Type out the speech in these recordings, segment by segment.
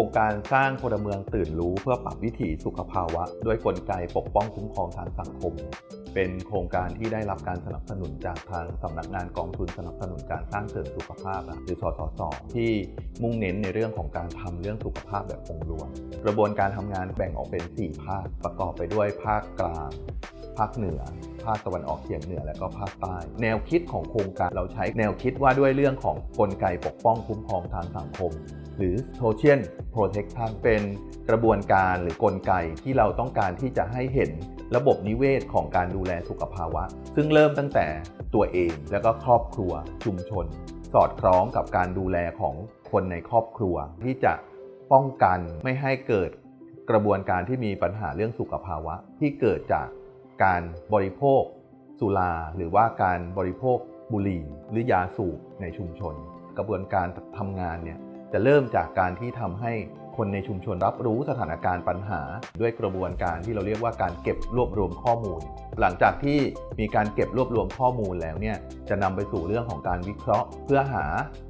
ครงการสร้างพลเมืองตื่นรู้เพื่อปรับวิถีสุขภาวะ ด้วยกลไกปกป้องคุ้มครองทางสังคม เป็นโครงการที่ได้รับการสนับสนุนจากทางสำนักงานกองทุนสนับสนุนการสร้างเสริมสุขภาพหรือสสสที่มุ่งเน้นในเรื่องของการทำเรื่องสุขภาพแบบองค์รวม กระบวนการทำงานแบ่งออกเป็น 4 ภาคประกอบไปด้วยภาคกลาง ภาคเหนือาคตะวันออกเฉียงเหนือและก็ภาคใต้ แนวคิดของโครงการเราใช้แนวคิดว่าด้วยเรื่องของกลไกปกป้องคุ้มครองทางสังคม หรือ social protection เป็นกระบวนการหรือกลไกที่เราต้องการที่จะให้เห็นระบบนิเวศของการดูแลสุขภาวะ ซึ่งเริ่มตั้งแต่ตัวเองแล้วก็ครอบครัวชุมชน สอดคล้องกับการดูแลของคนในครอบครัว ที่จะป้องกันไม่ให้เกิดกระบวนการที่มีปัญหาเรื่องสุขภาวะที่เกิดจาก การบริโภค สุราหรือว่าการบริโภคบุหรี่หรือยาสูบในชุมชน กระบวนการทำงานเนี่ยจะเริ่มจากการที่ทำให้ คนในชุมชนรับรู้สถานการณ์ปัญหา ด้วยกระบวนการที่เราเรียกว่าการเก็บรวบรวมข้อมูล หลังจากที่มีการเก็บรวบรวมข้อมูลแล้วเนี่ยจะนำไปสู่เรื่องของการวิเคราะห์ เพื่อหา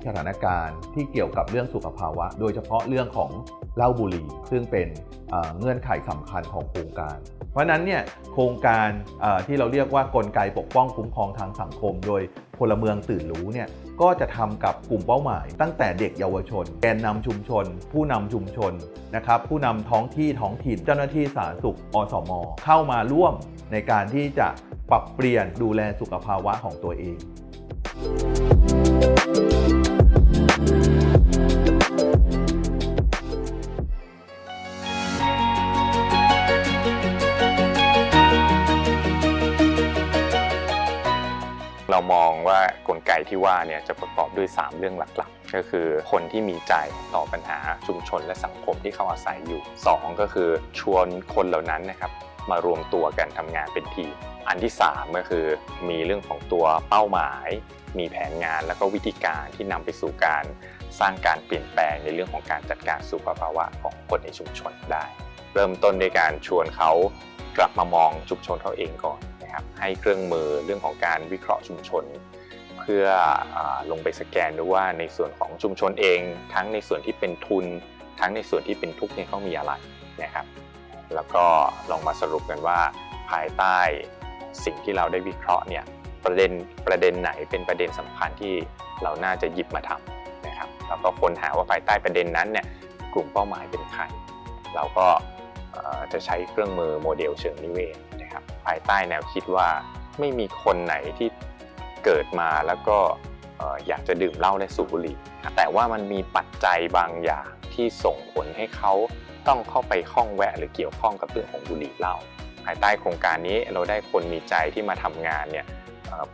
สถานการณ์ที่เกี่ยวกับเรื่องสุขภาวะ โดยเฉพาะเรื่องของเหล้าบุหรี่ ซึ่งเป็นเงื่อนไขสำคัญของโครงการ เพราะนั้นเนี่ยโครงการที่เราเรียกว่ากลไกปกป้องคุ้มครองทางสังคม โดยพลเมืองตื่นรู้เนี่ย ก็จะทำกับกลุ่มเป้าหมาย ตั้งแต่เด็กเยาวชน แกนนำชุมชน ผู้นำชุมชนนะครับผู้นำท้องที่ท้องถิ่นเจ้าหน้าที่สาธารณสุขอสม เข้ามาร่วมในการที่จะปรับเปลี่ยนดูแลสุขภาวะของตัวเอง มองว่ากลไกที่ว่าเนี่ยจะประกอบด้วย 3 เรื่องหลักๆ ก็คือคนที่มีใจต่อปัญหาชุมชนและสังคมที่เขาอาศัยอยู่ 2 ก็คือชวนคนเหล่านั้นนะครับมารวมตัวกันทำงานเป็นทีม อันที่ 3 ก็คือมีเรื่องของตัวเป้าหมาย มีแผนงานแล้วก็วิธีการที่นำไปสู่การสร้างการเปลี่ยนแปลงในเรื่องของการจัดการสุขภาวะของคนในชุมชนได้ เริ่มต้นด้วยการชวนเขากลับมามองชุมชนเขาเองก่อน นะครับให้เครื่องมือเรื่องของการวิเคราะห์ชุมชน เพื่ออลงไปสแกนดูว่าในส่วนของชุมชนเอง ทั้งในส่วนที่เป็นทุน ทั้งในส่วนที่เป็นทุกข์เนี่ยเขามีอะไรนะครับ แล้วก็ลองมาสรุปกันว่าภายใต้สิ่งที่เราได้วิเคราะห์เนี่ยประเด็นประเด็นไหนเป็นประเด็นสำคัญที่เราน่าจะหยิบมาทำนะครับแล้วก็ค้นหาว่าภายใต้ประเด็นนั้นเนี่ยกลุ่มเป้าหมายเป็นใครเราก็จะใช้เครื่องมือโมเดลเชิงนิเวศ ครับภายใต้แนวคิดว่าไม่มีคนไหนที่เกิดมาแล้วก็เอ่อยากจะดื่มเหล้าและสูบบุหรี่ แต่ว่ามันมีปัจจัยบางอย่างที่ส่งผลให้เขาต้องเข้าไปข้องแวะหรือเกี่ยวข้องกับเรื่องของบุหรี่เหล้าภายใต้โครงการนี้เราได้คนมีใจที่มาทำงานเนี่ย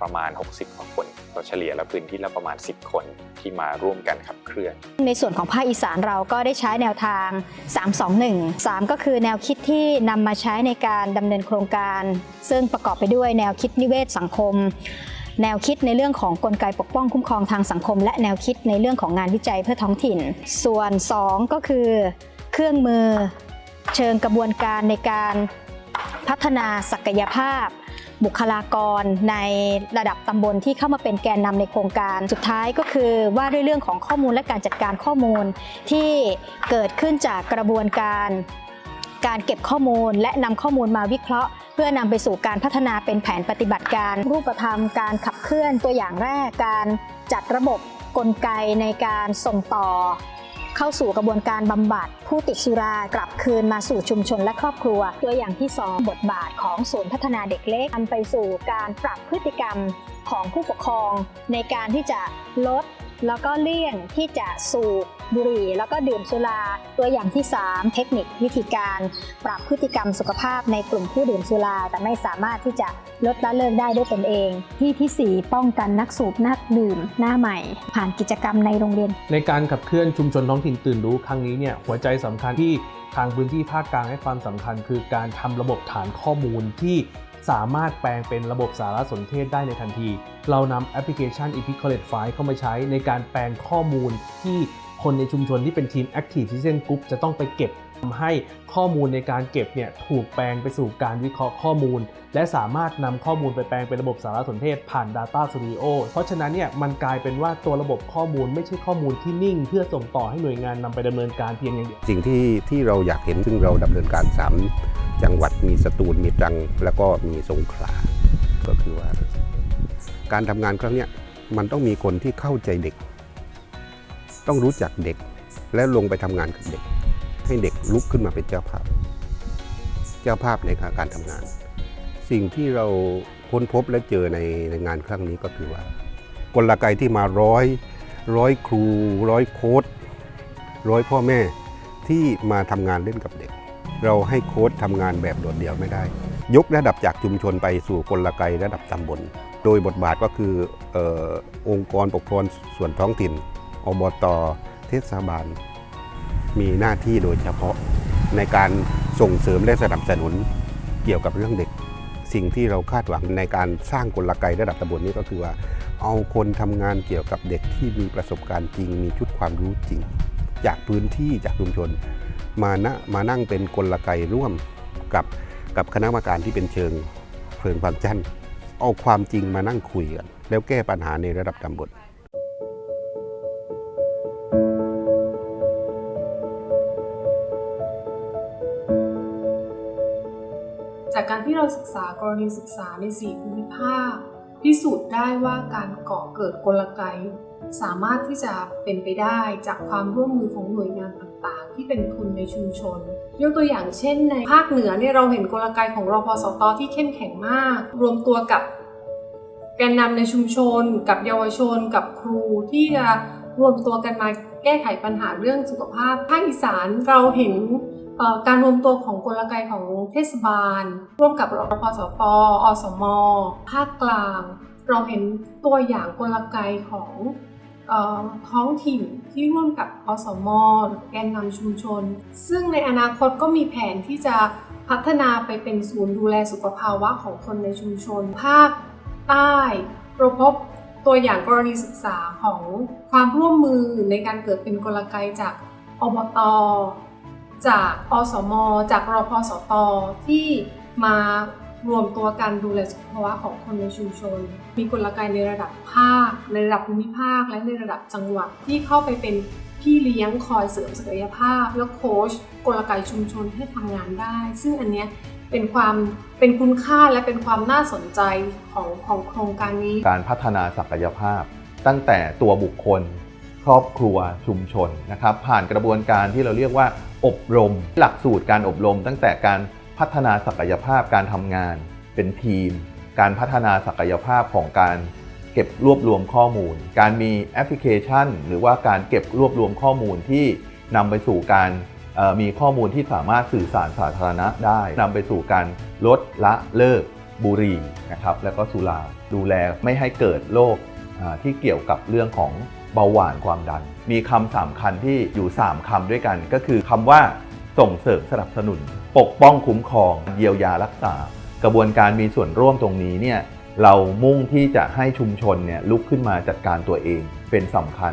ประมาณ 60กว่าคนก็เฉลี่ยแล้วพื้นที่ละประมาณ 10 คนที่มาร่วมกันขับเคลื่อน ในส่วนของภาคอีสานเราก็ได้ใช้แนวทาง 321 3 ก็คือแนวคิดที่นำมาใช้ในการดำเนินโครงการ ซึ่งประกอบไปด้วยแนวคิดนิเวศสังคมแนวคิดในเรื่องของกลไกปกป้องคุ้มครองทางสังคม และแนวคิดในเรื่องของงานวิจัยเพื่อท้องถิ่น ส่วน 2 ก็คือ เครื่องมือเชิงกระบวนการในการพัฒนาศักยภาพ บุคลากรในระดับตำบลที่เข้ามาเป็นแกนนำในโครงการ สุดท้ายก็คือว่าด้วยเรื่องของข้อมูลและการจัดการข้อมูล ที่เกิดขึ้นจากกระบวนการการเก็บข้อมูลและนำข้อมูลมาวิเคราะห์ เพื่อนำไปสู่การพัฒนาเป็นแผนปฏิบัติการ รูปธรรมการขับเคลื่อนตัวอย่างแรกการจัดระบบกลไกในการส่งต่อ เข้าสู่กระบวนการบำบัด ผู้ติดสุรากลับคืนมาสู่ชุมชนและครอบครัว ตัวอย่างที่ 2 บทบาทของศูนย์พัฒนาเด็กเล็กนำไปสู่การปรับพฤติกรรมของผู้ปกครอง ในการที่จะลด แล้วก็เลี่ยงที่จะสูบบุหรี่ แล้วก็ดื่มสุรา ตัวอย่างที่ 3 เทคนิควิธีการปรับพฤติกรรมสุขภาพในกลุ่มผู้ดื่มสุรา แต่ไม่สามารถที่จะลดละเลิกได้ด้วยตนเอง ที่ที่ 4 ป้องกันนักสูบนักดื่มหน้าใหม่ ผ่านกิจกรรมในโรงเรียน ในการขับเคลื่อนชุมชนท้องถิ่นตื่นรู้ครั้งนี้เนี่ยหัวใจสำคัญที่ทางพื้นที่ภาคกลางให้ความสำคัญ คือการทำระบบฐานข้อมูลที่ สามารถแปลงเป็นระบบสารสนเทศได้ในทันที เรานำแอปพลิเคชัน e p i c o l l e t File เข้ามาใช้ในการแปลงข้อมูลที่คนในชุมชนที่เป็นทีม Active Citizen Group จะต้องไปเก็บทำให้ข้อมูลในการเก็บเนี่ยถูกแปลงไปสู่การวิเคราะห์ข้อมูล และสามารถนำข้อมูลไปแปลงเป็นระบบสารสนเทศผ่าน Data Studio เพราะฉะนั้นเนี่ยมันกลายเป็นว่าตัวระบบข้อมูลไม่ใช่ข้อมูลที่นิ่ง เพื่อส่งต่อให้หน่วยงานนำไปดำเนินการเพียงอย่างเดียว สิ่งที่ที่เราอยากเห็นซึ่งเราดำเนินการ3 จังหวัดมีสตูลมีตรัง แล้วก็มีสงขลา ก็คือว่า การทำงานครั้งนี้มันต้องมีคนที่เข้าใจเด็ก ต้องรู้จักเด็กและลงไปทำงานกับเด็ก ให้เด็กลุกขึ้นมาเป็นเจ้าภาพ เจ้าภาพในการทำงาน สิ่งที่เราค้นพบและเจอในในงานครั้งนี้ก็คือว่ากลไกที่มาร้อยร้อยครู ร้อยโค้ดร้อยพ่อแม่ที่มาทำงานเล่นกับเด็ก เราให้โค้ดทำงานแบบโดดเดี่ยวไม่ได้ ยกระดับจากชุมชนไปสู่กลไกระดับตำบล โดยบทบาทก็คือออองค์กรปกครองส่วนท้องถิ่น อบตเทศบาล มีหน้าที่โดยเฉพาะในการส่งเสริมและสนับสนุนเกี่ยวกับเรื่องเด็ก สิ่งที่เราคาดหวังในการสร้างกลไกระดับตำบลนี้ก็คือว่า เอาคนทำงานเกี่ยวกับเด็กที่มีประสบการณ์จริง มีชุดความรู้จริง จากพื้นที่จากชุมชน มานะมานั่งเป็นกลไกร่วมกับกับคณะกรรมการที่เป็นเชิงเชิงความจันทร์เอาความจริงมานั่งคุยกันแล้วแก้ปัญหาในระดับตำบลจากการที่เราศึกษากรณีศึกษาใน 4 ภูมิภาค พิสูจน์ได้ว่าการก่อเกิดกลไก สามารถที่จะเป็นไปได้จากความร่วมมือของหน่วยงานต่างๆ ที่เป็นทุนในชุมชน ยกตัวอย่างเช่นในภาคเหนือเนี่ยเราเห็นกลไกของรพสตที่เข้มแข็งมาก รวมตัวกับแกนนำในชุมชน กับเยาวชน กับครูที่จะรวมตัวกันมาแก้ไขปัญหาเรื่องสุขภาพภาคอีสานเราเห็นการรวมตัวของกลไกของเทศบาล ร่วมกับรพสตอสม ภาคกลาง เราเห็นตัวอย่างกลไกของ ท้องถิ่นที่ร่วมกับอสมหรือแกนนำชุมชน ซึ่งในอนาคตก็มีแผนที่จะพัฒนาไปเป็นศูนย์ดูแลสุขภาวะของคนในชุมชน ภาคใต้เราพบตัวอย่างกรณีศึกษาของความร่วมมือในการเกิดเป็นกลไกจากอบต จากอสม จากรพสตที่มา รวมตัวกันดูแลสุขภาวะของคนในชุมชน มีกลไกในระดับภาค ในระดับภูมิภาค และในระดับจังหวัดที่เข้าไปเป็นพี่เลี้ยงคอยเสริมศักยภาพ และโค้ชกลไกชุมชนให้ทำงานได้ ซึ่งอันเนี้ยเป็นความเป็นคุณค่าและเป็นความน่าสนใจของของโครงการนี้ การพัฒนาศักยภาพ ตั้งแต่ตัวบุคคล ครอบครัวชุมชนนะครับ ผ่านกระบวนการที่เราเรียกว่า อบรม หลักสูตรการอบรม ตั้งแต่การ พัฒนาศักยภาพการทำงาน เป็นทีม การพัฒนาศักยภาพของการเก็บรวบรวมข้อมูล การมีแอปพลิเคชัน หรือว่าการเก็บรวบรวมข้อมูลที่นำไปสู่การมีข้อมูลที่สามารถสื่อสารสาธารณะได้นำไปสู่การลดละเลิกบุหรี่นะครับแล้วก็สุราดูแลไม่ให้เกิดโรคที่เกี่ยวกับเรื่องของเบาหวานความดัน มีคำสามคัญที่อยู่ 3คำด้วยกัน ก็คือคำว่า ส่งเสริมสนับสนุน ปกป้องคุ้มครอง เยียวยารักษา กระบวนการมีส่วนร่วมตรงนี้เนี่ยเรามุ่งที่จะให้ชุมชนเนี่ยลุกขึ้นมาจัดการตัวเองเป็นสำคัญ